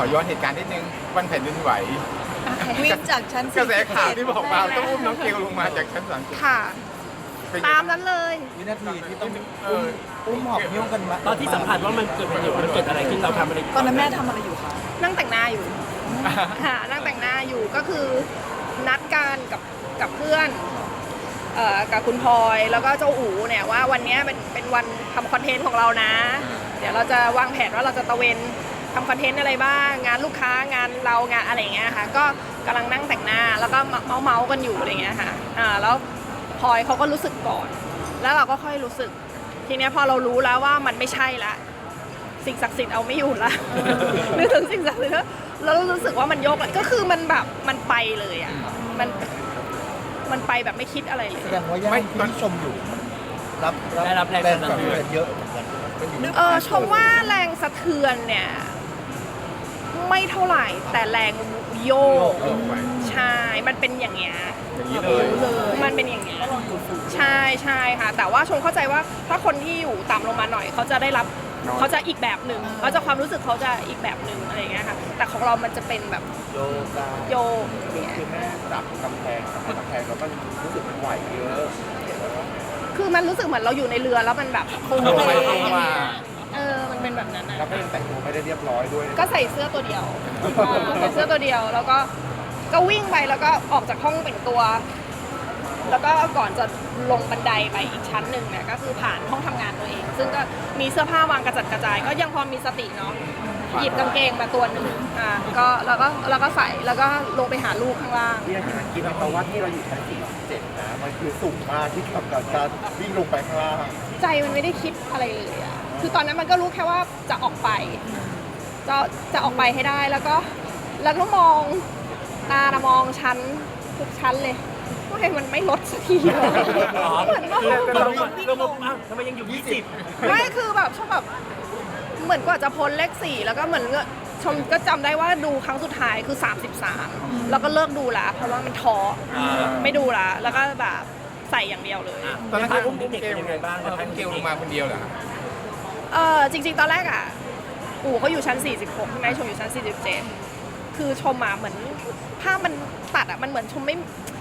อย้อนเหตุการณ์นิดนึงวันแผ่นดินไหววิ่งจากชั้นกระแสข่าว47ที่บอกว่าต้องอุ้มน้องเกลลงมาจากชั้นสามสิบค่ะ เป็นไงตามนั้นเลย วินาทีที่ต้องเอออุ้มหอบนิ้วกันมาตอนที่สัมผัสว่ามันเกิดประโยชน์มันเกิดอะไรขึ้นเราทำอะไรตอนนั้นแม่ทำอะไรอยู่คะนั่งแต่งหน้าอยู่ค่ะนั่งแต่งหน้าอยู่ก็คือนัดกันกับกับเพื่อนเอ่อกับคุณพลอยแล้วก็เจ้าอู๋เนี่ยว่าวันเนี้ยเป็นเป็นวันทำคอนเทนต์ของเรานะ เดี๋ยวเราจะวางแผนว่าเราจะตะเวน ทำคอนเทนต์อะไรบ้าง งานลูกค้างานเรางานอะไรอย่างเงี้ยค่ะ ก็กำลังนั่งแต่งหน้าแล้วก็เมาเมาส์ๆกันอยู่อะไรอย่างเงี้ยค่ะอ่าแล้วพลอยเขาก็รู้สึกก่อน แล้วเราก็ค่อยรู้สึก ทีเนี้ยพอเรารู้แล้วว่ามันไม่ใช่ละ สิ่งศักดิ์สิทธิ์เอาไม่อยู่ละนึกถึงสิ่งศักดิ์สิทธิ์แล้วแล้วรู้สึกว่ามันยกเลยก็คือมันแบบมันไปเลยอะมันมันไปแบบไม่คิดอะไรเลยแสดงว่าย่านที่ชมอยู่ รับได้รับแรงแรงสสนันับบสสนุนุนนเยอะเหมือนกันมันอยู่เออชมว่าแรงสะเทือนเนี่ย ไม่เท่าไหร่ แต่แรงโยกโยกไป ใช่มันเป็นอย่างเงี้ย อย่างนี้เลย มันเป็นอย่างเงี้ยใช่ใช่ค่ะ แต่ว่าชมเข้าใจว่าถ้าคนที่อยู่ต่ำลงมาหน่อยเขาจะได้รับเขาจะอีกแบบหนึ่งเขาจะความรู้สึกเขาจะอีกแบบหนึ่งอะไรอย่างเงี้ยค่ะ แต่ของเรามันจะเป็นแบบโยกาโยกคือแม่จับกำแพงจับกำแพงแล้วก็รู้สึกมันไหวเยอะ คือมันรู้สึกเหมือนเราอยู่ในเรือแล้วมันแบบโค้งลงเลไปยลงมาเออมันเป็น แบบนั้นแล้วนะก็ยังแต่งตัวไม่ได้เรียบร้อยด้วยก็ใส่เสื้อตัวเดียวเออใส่เสื้อตัวเดียว แล้วก็ก็วิ่งไปแล้วก็ออกจากห้องแต่งตัว แล้วก็ก่อนจะลงบันไดไปอีกชั้นหนึ่งเนี่ยก็คือผ่านห้องทำงานตัวเอง ซึ่งก็มีเสื้อผ้าวางกระจัดกระจาย ก็ยังพอมีสติเนาะหยิบกางเกงมาตัวหนึ่งอ่าก็แล้วก็แล้วก็ใส่แล้วก็ลงไปหาลูกข้างล่าง ที่ที่มันคิดเพราะว่าที่เราอยู่ชั้นสี่เจ็ดนะมันคือสูงมากที่กับการวิ่งลงไปข้างล่างใจมันไม่ได้คิดอะไรเลยอะ คือตอนนั้นมันก็รู้แค่ว่าจะออกไป จะจะออกไปให้ได้แล้วก็แล้วก็มองตานะมองชั้นทุกชั้นเลยว่าให้มันไม่ลดสักทีเลยอ๋อเหมือนว่าคือลงมาลงมาอ้าวทำไมยังอยู่20ไม่คือแบบชอบแบบเหมือนกว่าจะพ้นเลขสี่แล้วก็เหมือนชมก็จำได้ว่าดูครั้งสุดท้ายคือ 33 แล้วก็เลิกดูละเพราะว่ามันท้ออาไม่ดูละแล้วก็แบบใส่อย่างเดียวเลยตอนนั้นในคือพาร์ทขอุ้อมงเด็กๆเกลเป็นยังไงบ้างเอออุ้มเกลลงมาคนเดียวเหรอ เออจริง ๆ ตอนแรกอะอู๋เขาอยู่ชั้น 46ใช่ไหมชมอยู่ชั้น 47 คือชมมาเหมือนภาพมันตัดอะมันเหมือนชมไม่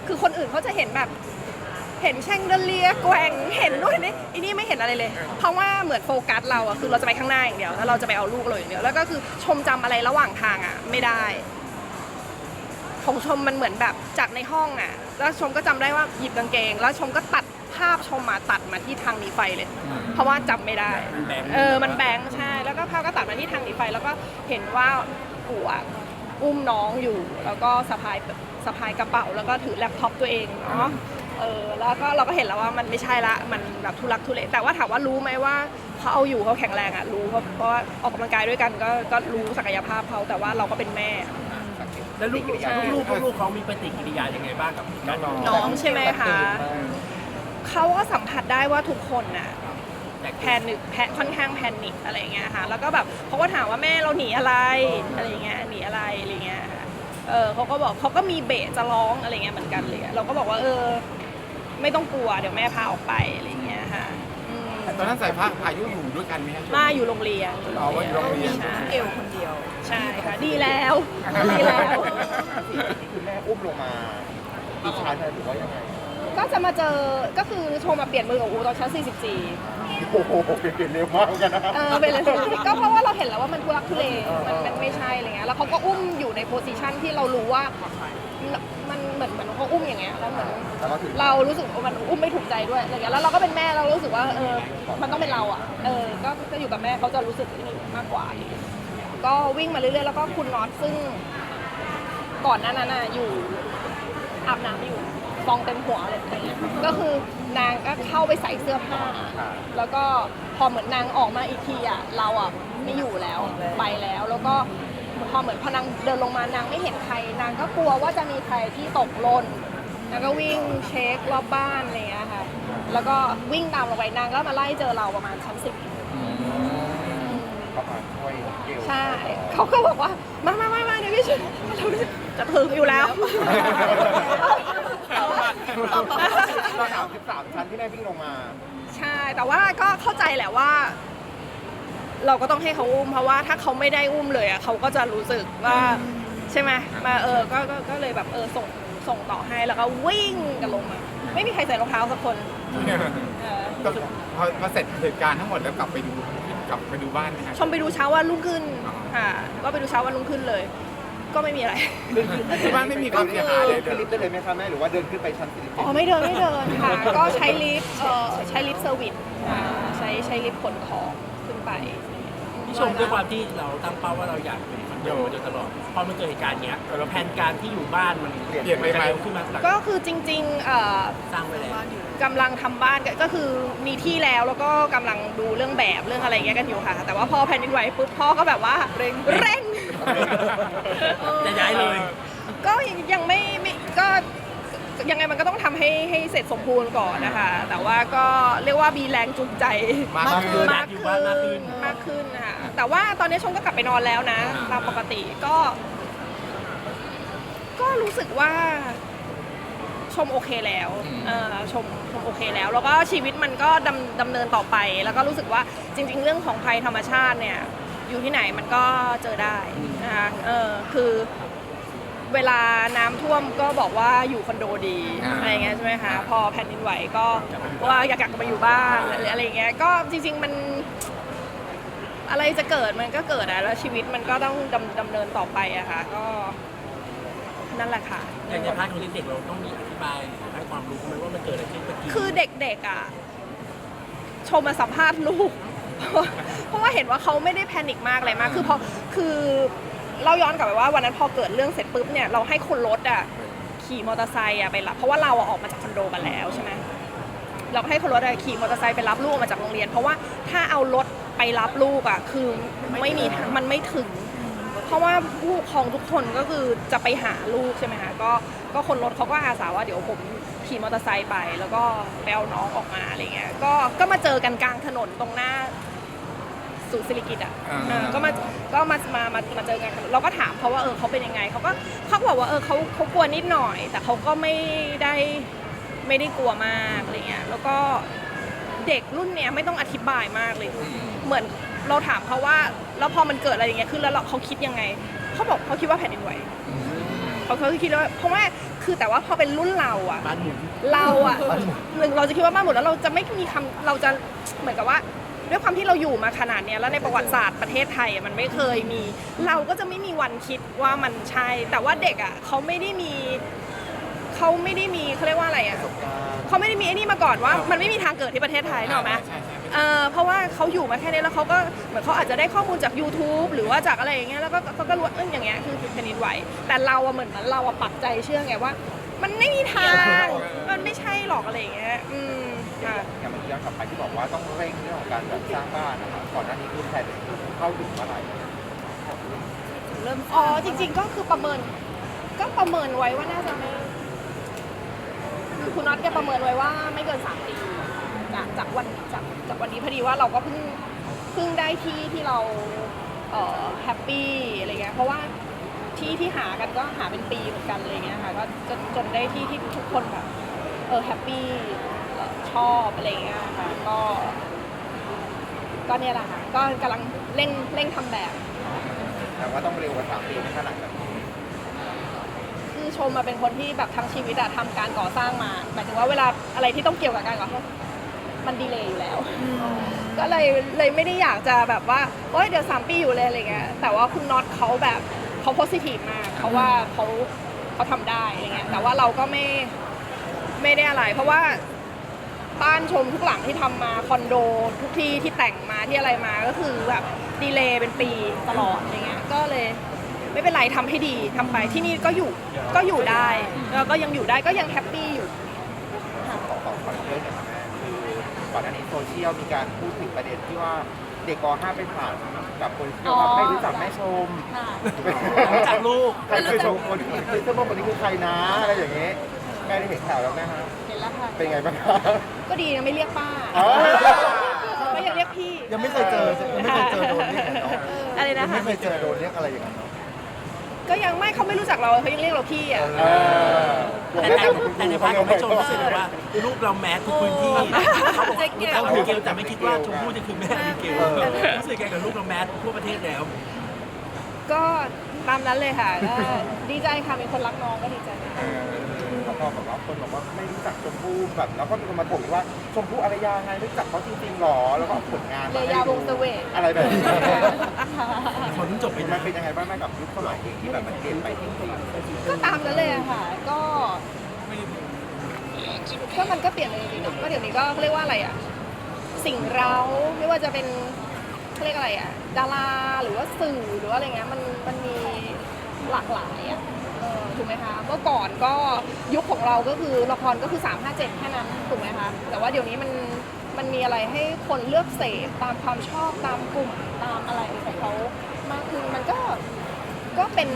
คือคนอื่นเขาจะเห็นแบบ เห็นแช่งเดเลียแกว่งเห็นด้วยนี่อันนี้ไม่เห็นอะไรเลย เพราะว่าเหมือนโฟกัสเราอะคือเราจะไปข้างหน้าอย่างเดียวแล้วเราจะไปเอาลูกเลยอย่างเดียวแล้วก็คือชมจำอะไรระหว่างทางอะไม่ได้ ของชมมันเหมือนแบบจากในห้องอะ แล้วชมก็จำได้ว่าหยิบกางเกง แล้วชมก็ตัดาพชมมาตัดมาที่ทางหนีไฟเลย เพราะว่าจำไม่ได้ เออ มันแบงค์ใช่ แล้วก็ภาพก็ตัดมาที่ทางหนีไฟ แล้วก็เห็นว่าปู่อะอุ้มน้องอยู่ แล้วก็สะพายสะพายกระเป๋า แล้วก็ถือแล็ปท็อปตัวเองเนาะ เออ แล้วก็เราก็เห็นแล้วว่ามันไม่ใช่ละ มันแบบทุลักทุเล แต่ว่าถามว่ารู้ไหมว่าเขาเอาอยู่เขาแข็งแรงอะรู้เพราะเพราะว่าออกกำลังกายด้วยกันก็ก็รู้ศักยภาพเขา แต่ว่าเราก็เป็นแม่ แล้วลูกๆลูกๆลูกๆเขามีปฏิกิริยายังไงบ้างกับการน้อง น้องใช่ไหมคะ เขาก็สัมผัสได้ว่าทุกคนน่ะแพนิคแพค่อนข้างแพนิคอะไรอย่างเงี้ยค่ะ แล้วก็แบบเขาก็ถามว่าแม่เราหนีอะไรอะไรอย่างเงี้ยหนีอะไรอะไรอย่างเงี้ยค่ะเออเขาก็บอกเขาก็มีเบะจะร้องอะไรเงี้ยเหมือนกันเลยอะเราก็บอกว่าเออ ไม่ต้องกลัวเดี๋ยวแม่พาออกไปอะไรอย่างเงี้ยค่ะอืมตอนนั้นใส่ผ้าพายุอยู่ด้วยกันไหมฮะมาอยู่โรงเรียนอ๋อว่าอยู่โรงเรียนใช่เอวคนเดียว ใช่ค่ะดีแล้วดีแล้ว คือแม่อุ้มลงมาอีกชั้นหรือว่ายังไง ก็จะมาเจอก็คือโทรมาเปลี่ยนมือกับอูตอนชั้น 44 โอ้โหเปลี่ยนเร็วมากเหมือนกันนะเออเป็นเลยก็เพราะว่าเราเห็นแล้วว่ามันทุรักทุเลมันมันไม่ใช่อะไรเงี้ยแล้วเขาก็อุ้มอยู่ในโพสิชันที่เรารู้ว่ามันเหมือนเหมือนเขาอุ้มอย่างเงี้ยแล้วเหมือน แล้วก็ถึงเรารู้สึกว่ามันอุ้มไม่ถูกใจด้วยอะไรเงี้ยแล้วเราก็เป็นแม่เรารู้สึกว่าเออมันต้องเป็นเราอะเออก็จะอยู่กับแม่เขาจะรู้สึกนี่มากกว่า ก็วิ่งมาเรื่อยๆแล้วก็คุณน็อตซึ่ง ก่อนหน้านั้นน่ะอยู่อาบน้ำอยู่ ฟองเต็มหัวเลยอะไรเงี้ยก็คือนางก็เข้าไปใส่เสื้อผ้า แล้วก็พอเหมือนนางออกมาอีกทีอะเราอะไม่อยู่แล้วไปแล้ว แล้วก็พอเหมือนพอนางเดินลงมานางไม่เห็นใคร นางก็กลัวว่าจะมีใครที่ตกหล่นนางก็วิ่งเช็ครอบบ้านอะไรอย่างเงี้ยค่ะ แล้วก็วิ่งตามลงไปนางก็มาไล่เจอเราประมาณชั้นสิบประมาณช่วยเกลใช่ เขาก็บอกว่า มามามามาเดี๋ยวพี่ช่วยเราจะถึงอยู่แล้ว เราถาม13ชั้นที่แม่วิ่งลงมา ใช่ แต่ว่าก็เข้าใจแหละว่า เราก็ต้องให้เขาอุ้มเพราะว่าถ้าเขาไม่ได้อุ้มเลยอะเขาก็จะรู้สึกว่าใช่ไหมมาเออก็ก็ก็เลยแบบเออส่งส่งต่อให้แล้วก็วิ่งกันลงมา ไม่มีใครใส่รองเท้าสักคนเออก็พอพอเสร็จเหตุการณ์ทั้งหมดแล้วกลับไปดูกลับไปดูบ้านไหมฮะ ชมไปดูเช้าวันรุ่งขึ้นอ๋อค่ะ ก็ไปดูเช้าวันรุ่งขึ้นเลย ก็ไม่มีอะไร ที่บ้านไม่มีความเสียหายเลยขึ้นลิฟต์ได้เลยไหมคะแม่หรือว่าเดินขึ้นไปชั้นสี่สิบอ๋อไม่เดินไม่เดินค่ะ ก็ใช้ลิฟต์เอ่อใช้ลิฟต์เซอร์วิสอ่าใช้ใช้ลิฟต์ขนของขึ้นไป พี่ชมด้วยความที่เราตั้งเป้าว่าเราอยากเป็นคอนโดมาโดยตลอดพอมันเกิดเหตุการณ์เนี้ยแผนการที่อยู่บ้านมันเปลี่ยนไปไหมเร็วขึ้นมาหลังก็คือจริงๆเอ่อสร้างไว้แล้วกำลังทำบ้านก็ก็คือมีที่แล้วแล้วก็กำลังดูเรื่องแบบเรื่องอะไรอย่างเงี้ยกันอยู่ค่ะ แต่ว่าพอแผ่นดินไหวปุ๊บพ่อก็แบบว่าเร่งเร่ง จะย้ายเลย ก็ยังยังไม่ไม่ก็ยังไงมันก็ต้องทำให้ให้เสร็จสมบูรณ์ก่อนนะคะ แต่ว่าก็เรียกว่ามีแรงจูงใจมากขึ้น มากขึ้นมากขึ้นค่ะแต่ว่าตอนนี้ชมก็กลับไปนอนแล้วนะ ตามปกติก็ ก็รู้สึกว่า ชมโอเคแล้วอืมเออชมชมโอเคแล้ว แล้วก็ชีวิตมันก็ดำดำเนินต่อไป แล้วก็รู้สึกว่าจริง ๆ เรื่องของภัยธรรมชาติเนี่ย อยู่ที่ไหนมันก็เจอได้นะคะเออคือเวลาน้ำท่วมก็บอกว่าอยู่คอนโดดีอ่า อะไรเงี้ยใช่ไหมคะพอแผ่นดินไหวก็ว่าอยากกลับมาอยู่บ้านหรืออะไรเงี้ยก็จริง ๆมัน อะไรจะเกิดมันก็เกิดอะแล้วชีวิตมันก็ต้องดำดำเนินต่อไปอะค่ะ ก็นั่นแหละค่ะ อย่างในพาร์ทของเด็กๆเราต้องมีอธิบายให้ความรู้ไหมว่ามันเกิดอะไรขึ้นเมื่อกี้คือเด็กๆอะ ชมมาสัมภาษณ์ลูก เพราะว่าเห็นว่าเขาไม่ได้แพนิคมากอะไรมาก คือพอคือเราย้อนกลับไปว่าวันนั้นพอเกิดเรื่องเสร็จปุ๊บเนี่ยเราให้คนรถอะขี่มอเตอร์ไซค์อะไปรับเพราะว่าเราอะออกมาจากคอนโดกันแล้วใช่ไหมเราก็ให้คนรถอะขี่มอเตอร์ไซค์ไปรับลูกออกมาจากโรงเรียน เพราะว่าถ้าเอารถไปรับลูกอะคือไม่มีทางมันไม่ถึง เพราะว่าผู้ปกครองทุกคนก็คือจะไปหาลูกใช่ไหมคะก็ก็คนรถเขาก็อาสาว่าเดี๋ยวผม ขี่มอเตอร์ไซค์ไป แล้วก็ไปเอาน้องออกมาอะไรเงี้ยก็ก็มาเจอกันกลางถนนตรงหน้าศูนย์ศิริกิตอะอ่า เออก็มาก็มามามามาเจอกันเราก็ถามเขาว่าเออเขาเป็นยังไงเขาก็เขาก็บอกว่าเออเขาเขากลัวนิดหน่อย แต่เขาก็ไม่ได้ไม่ได้กลัวมากอะไรเงี้ยแล้วก็เด็กรุ่นเนี้ยไม่ต้องอธิบายมากเลย เหมือนเราถามเขาว่าแล้วพอมันเกิดอะไรอย่างเงี้ยขึ้นแล้วเราเขาคิดยังไงเขาบอกเขาคิดว่าแผ่นดินไหว เขาเขาคิดว่าเพราะว่า คือแต่ว่าพอเป็นรุ่นเราอะบ้านหมุน เราอะหนึ่งเราจะคิดว่าบ้านหมุนแล้วเราจะไม่มีคำเราจะเหมือนกับว่า ด้วยความที่เราอยู่มาขนาดเนี้ยแล้วในประวัติศาสตร์ประเทศไทยอะมันไม่เคยมี เราก็จะไม่มีวันคิดว่ามันใช่ แต่ว่าเด็กอะเขาไม่ได้มีเขาไม่ได้มีเขาเรียกว่าอะไรอะ เขาไม่ได้มีไอ้นี่มาก่อนว่ามันไม่มีทางเกิดที่ประเทศไทยนึกออกไหมใช่ใช่ เอ่อเพราะว่าเขาอยู่มาแค่นี้แล้วเขาก็เหมือนเขาอาจจะได้ข้อมูลจาก YouTube หรือว่าจากอะไรอย่างเงี้ยแล้วก็เขาก็รู้ว่าเอออย่างเงี้ยคือแผ่นดินไหว แต่เราอะเหมือนมันเราอะปักใจเชื่อไงว่า มันไม่มีทาง มันไม่ใช่หรอกอะไรอย่างเงี้ยอืมค่ะ อย่างเมื่อกี้ย้อนกลับไปที่บอกว่าต้องเร่งเรื่องของการแบบสร้างบ้านนะครับก่อนหน้านี้คือแผนเข้าถึงเมื่อไหร่เริ่มอ๋อจริง ๆ ก็คือประเมิน ก็ประเมินไว้ว่าน่าจะไม่คือคุณน็อตแกประเมินไว้ว่าไม่เกินสามปี จากจากวันจากจากวันนี้พอดีว่าเราก็เพิ่งเพิ่งได้ที่ที่เราเอ่อแฮปปี้อะไรเงี้ยเพราะว่าที่ที่หากันก็หาเป็นปีเหมือนกันอะไรเงี้ยค่ะก็จนจนได้ที่ที่ทุกคนแบบเออแฮปปี้เอ่อชอบอะไรเงี้ยค่ะก็ ก็เนี่ยแหละค่ะก็กำลังเร่งเร่งทำแบบ แต่ว่าต้องเร็วกว่าสามปีถ้าหลังจากนี้คือชมมาเป็นคนที่แบบทั้งชีวิตอะทำการก่อสร้างมาหมายถึงว่าเวลาอะไรที่ต้องเกี่ยวกับการก่อสร้าง มันดีเลยอยู่แล้ว ก็เลยเลยไม่ได้อยากจะแบบว่าโอ๊ยเดี๋ยวสามปีอยู่เลยอะไรเงี้ยแต่ว่าคุณน็อตเขาแบบเขาโพสิทีฟมากเพราะว่าเขาเขาทำได้อะไรเงี้ยแต่ว่าเราก็ไม่ไม่ได้อะไร เพราะว่าบ้านชมทุกหลังที่ทำมาคอนโดทุกที่ที่แต่งมาที่อะไรมาก็คือแบบดีเลย์เป็นปีตลอดอะไรเงี้ยก็เลย ไม่เป็นไรทำให้ดีทำไปที่นี่ก็อยู่ก็อยู่ได้แล้วก็ยังอยู่ได้ก็ยังแฮปปี้อยู่ ขอขอขอเรื่องหน่อยนะแม่คือ ก่อนหน้านี้โซเชียลมีการพูดถึงประเด็นที่ว่าเด็กก .5 ไปผ่านกับคนที่ว่าไม่รู้จักแม่ชมค่ะรู้จักลูก ใครคือชมคนนี้คือเสื้อผ้าคนนี้คือใครนะอะไรอย่างเงี้ยแม่ได้เห็นข่าวแล้วแม่ฮะเห็นแล้วค่ะ เป็นไงบ้างครับ ก็ดีนะไม่เรียกป้าอ๋อก็ยังเรียกพี่ยังไม่เคยเจอยังไม่เคยเจอโดนเรียกอย่างนั้นเนาะอะไรยันะงคะ ไม่เคยเจอโดนเรียกอะไรอย่างนั้นเนาะ ก็ยังไม่เขาไม่รู้จักเราเขายังเรียกเราพี่อะเออแต่ในแต่ในพาร์ทของแม่ชมรู้สึกเลยว่าลูกเราแมสทุกพื้นที่เขาบอกรู้จักอบิเกลแต่ไม่คิดว่าชมพู่จะคือแม่อบิเกลรู้สึกไงกับลูกเราแมสทั่วประเทศแล้วก็ตามนั้นเลยค่ะก็ดีใจค่ะมีคนรักน้องก็ดีใจเออ พอแบบว่าคนบอกว่าไม่รู้จักชมพู่แบบแล้วก็มีคนมาถกว่าชมพู่อารยาไงรู้จักเขาจริงๆหรอแล้วก็เอาผลงานเลยยาวงศ์เสวกอะไรแบบนี้คนเพิ่งจบไปมันะนเป็นยังไงบ้างแม่กับยุคสมัยเองที่แบบมันเปลี่ยนไปจริงก็ตามนั้นเลยอะค่ะ ก็ก็มันก็เปลี่ยนเลยจริงๆก็เดี๋ยวนี้ก็เขาเรียกว่าอะไรอะสิ่งเราไม่ว่าจะเป็นเขาเรียกอะไรอะดาราหรือว่าสื่อหรือว่าอะไรเงี้ยมันมันมีหลากหลายอะเออ ถูกไหมคะเมื่อก่อนก็ยุคของเราก็คือละครก็คือ 3 5 7 แค่นั้นถูกไหมคะแต่ว่าเดี๋ยวนี้มันมันมีอะไรให้คนเลือกเสพตามความชอบตามกลุ่มตามอะไรของเขามากขึ้นมันก็ก็เป็น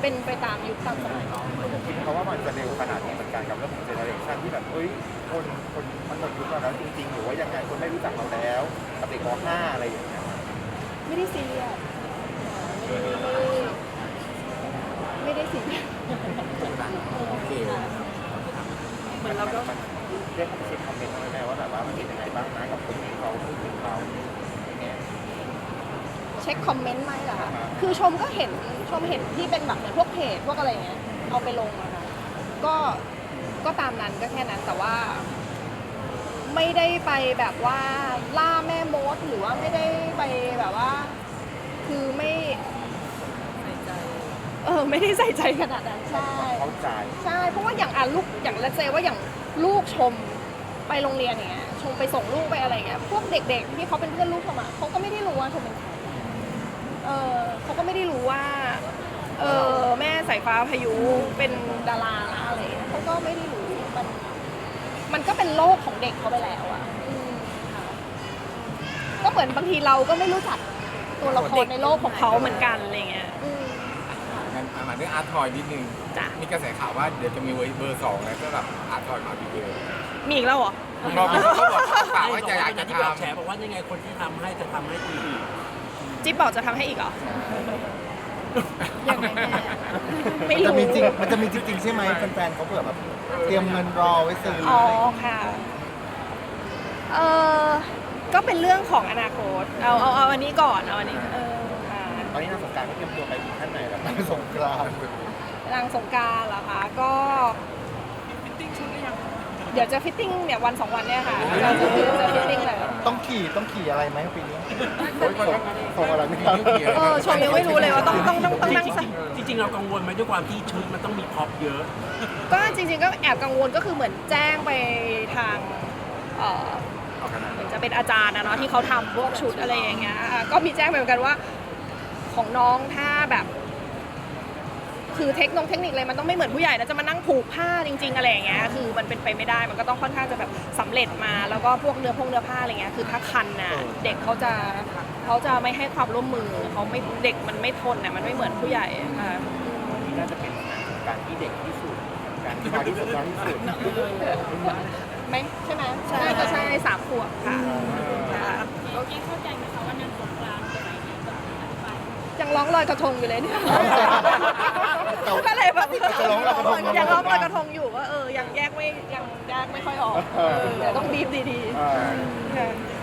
เป็นไปตามยุคตามสมัยๆคิดเขาว่ามันจะเร็วขนาดนี้เหมือนกันกับเรื่องของเจเนอเรชันที่แบบเอ้ยคนคนมันหมดยุคเราแล้วจริงๆหรือว่ายังไงคนไม่รู้จักเราแล้วกับเด็กม .5 อะไรอย่างเงี้ยไม่ได้ซีเรียสไม่ได้ ไม่ได้ซีเรียสโอเคเหมือนเราก็เรียกเขาไปเช็คคอมเมนต์ไหมแม่ว่าแบบว่ามันเป็นยังไงบ้างนะกับคนที่เขาพูดถึงเราอย่างเงี้ย เช็คคอมเมนต์ไหมเหรอคะคือชมก็เห็นชมเห็นที่เป็นแบบเหมือนพวกเพจพวกอะไรเงี้ยเอาไปลงอะค่ะก็ก็ตามนั้นก็แค่นั้นแต่ว่า ไม่ได้ไปแบบว่าล่าแม่มดหรือว่าไม่ได้ไปแบบว่า คือไม่ เออไม่ได้ใส่ใจขนาดนั้นใช่ เข้าใจ ใช่เพราะว่าอย่างอะลูกอย่างละเจว่าอย่างลูกชมไปโรงเรียนอย่างเงี้ยชมไปส่งลูกไปอะไรเงี้ยพวกเด็ก ๆ ที่เขาเป็นเพื่อนลูกชมอะเขาก็ไม่ได้รู้ว่าชมเป็นใครเออเขาก็ไม่ได้รู้ว่าเออแม่สายฟ้าพายุเป็นดารานะอะไรเงี้ยเขาก็ไม่ได้รู้มัน มันก็เป็นโลกของเด็กเขาไปแล้วอะอืมค่ะก็เหมือนบางทีเราก็ไม่รู้จักตัวละครในโลกของเขาเหมือนกันอะไรเงี้ยอืม งั้นเอามาเรื่องอาร์ทอยนิดนึงจ้ะ มีกระแสข่าวว่าเดี๋ยวจะมีเบอร์สองแล้วก็แบบอาร์ทอยมาพี่เกลมีอีกแล้วเหรอ เราเขาบอกฝากว่าจะอยากจะที่แบบแฉทำบอกว่ายังไงคนที่ทำให้จะทำให้อีกจิ๊บบอกจะทำให้อีกเหรอ ยังไงแม่ไม่มันจะรู้มีจริงมันจะมีจริงๆใช่ไหมแฟนๆเขาเผื่อแบบเตรียมเงินรอไว้ซื้ออ๋อค่ะ เออก็เป็นเรื่องของอนาคต เอาเอาเอาอันนี้ก่อน เอาอันนี้ เออค่ะ ตอนนี้นางสงกรารก็เตรียมตัวไปถึงขั้นไหนแล้วไปสงกรานต์นางสงกรารเหรอคะก็เดี๋ยวจะฟิตติ้งเนี่ยวันสองวันเนี่ยค่ะเราจะจะฟิตติ้งเลยต้องขี่ต้องขี่อะไรไหมปีนี้ส่งส่งอะไรไม่ครับเออชมยังไม่รู้เลยว่าต้องต้องต้องต้องนั่งจริงๆจริงๆ เรากังวลไหมด้วยความที่ชุดมันต้องมีพร็อพเยอะ ก็จริงๆก็แอบกังวลก็คือเหมือนแจ้งไปทางเอ่อเหมือนจะเป็นอาจารย์นะเนาะที่เขาทำพวกชุดอะไรอย่างเงี้ยอะก็มีแจ้งไปเหมือนกันว่า ของน้องถ้าแบบ คือเทคโนเทคนิคอะไรมันต้องไม่เหมือนผู้ใหญ่นะจะมานั่งผูกผ้าจริง ๆ อะไรอย่างเงี้ยคือมันเป็นไปไม่ได้มันก็ต้องค่อนข้างจะแบบสำเร็จมาแล้วก็พวกเนื้อพงเนื้อผ้าอะไรเงี้ยคือถ้าคันนะเด็กเขาจะเขาจะไม่ให้ความร่วมมือเขาไม่เด็กมันไม่ทนนะมันไม่เหมือนผู้ใหญ่ค่ะนี่น่าจะเป็นงานสงกรารที่เด็กที่สุดการที่น้อยที่สุดน้อยที่สุดไหมใช่ไหมน่าจะใช่สามขวบค่ะค่ะโอเคเข้าใจ ร้องลอยกระทงอยู่เลยเนี่ยก็เลยแบบจะร้องลอยกระทงยังร้องลอยกระทงอยู่ว่าเออยังแยกไม่ยังแยกไม่ค่อยออกเออเดี๋ยวต้องบีบดีอ่าๆค่ะ